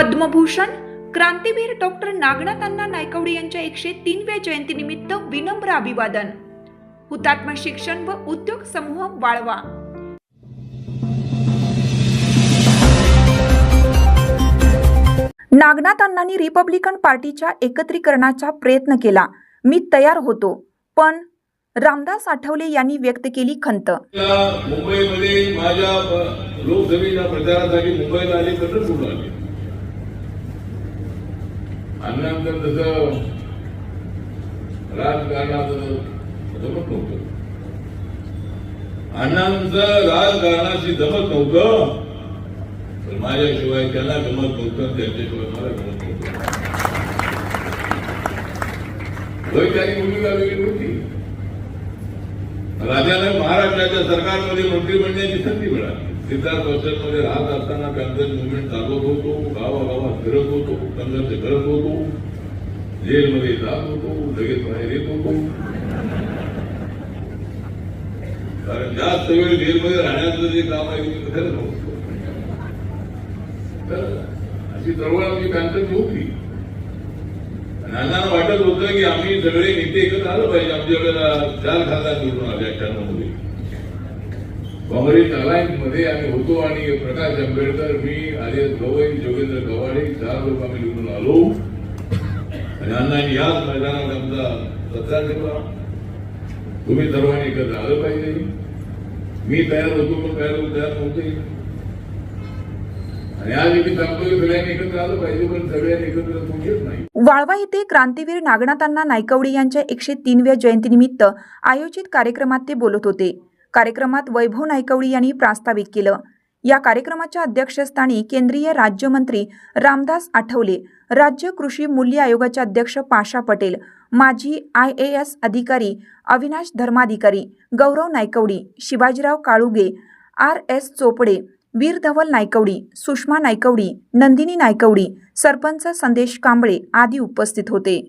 Padma Bhushan क्रांतीवीर doctor Nagnath Anna Naikwade यांच्या एकशे तीनव्या जयंतीनिमित्त विनम्र अभिवादन. हुतात्मा शिक्षण व उद्योग समूह वाळवा. नागनाथ अण्णांनी रिपब्लिकन पार्टीच्या एकत्रीकरणाचा प्रयत्न केला. मी तयार होतो पण रामदास आठवले यांनी व्यक्त केली खंत. मुंबईमध्ये माझ्या लोकसभेच्या प्रचारासाठी मुंबईला आले? पंढरपूरला आले अण्णांचं राजकारणाचं जमत नव्हतं. अण्णांचं राजकारणाशी जमत नव्हतं. तर माझ्याशिवाय त्यांना जमत नव्हतं त्यांच्याशिवाय मला जमत नव्हतं. वैचारिक भूमिका वेगळी होती. राजाला महाराष्ट्राच्या सरकारमध्ये मंत्री बनण्याची संधी मिळाली. सिद्धार्थ वर्षांमध्ये राहत असताना कन्सर्न मुवमेंट चालवत होतो गावागावात फिरत होतो संघर्ष करत होतो जेलमध्ये जात होतो लगेच बाहेर येत होतो. कारण जास्त वेळ जेलमध्ये राहण्याचं जे काम आहे ते खरं नव्हतं तर अशी चळवळ आमची कांतची होती. आणि वाटत होतं की आम्ही सगळे नेते एकत्र आलं पाहिजे. आमच्या वेळेला चार खासदार निवडून आले अठ्ठ्याण्णवमध्ये काँग्रेस अलायन्समध्ये आम्ही होतो आणि प्रकाश आंबेडकर मी आर्यस गवई जोगेंद्र गवाडे चार लोक आम्ही निवडून आलो. आणि अण्णा याच मैदानात आमचा सत्कार ठेवला तुम्ही सर्वांनी एकत्र आलं पाहिजे. मी तयार होतो पण काय लोक तयार नव्हते. वाळवा येथे क्रांतीवीर नागनाथांना नायकवडी यांच्या एकशे तीनव्या जयंतीनिमित्त आयोजित कार्यक्रमात ते बोलत होते. कार्यक्रमात वैभव नायकवडी यांनी प्रास्ताविक केलं. या कार्यक्रमाच्या अध्यक्षस्थानी केंद्रीय राज्यमंत्री रामदास आठवले राज्य कृषी मूल्य आयोगाचे अध्यक्ष पाशा पटेल माजी आय ए एस अधिकारी अविनाश धर्माधिकारी गौरव नायकवडी शिवाजीराव काळुगे आर एस चोपडे वीर धवल नायकवडी सुषमा नायकवडी नंदिनी नायकवडी सरपंच संदेश कांबळे आदी उपस्थित होते.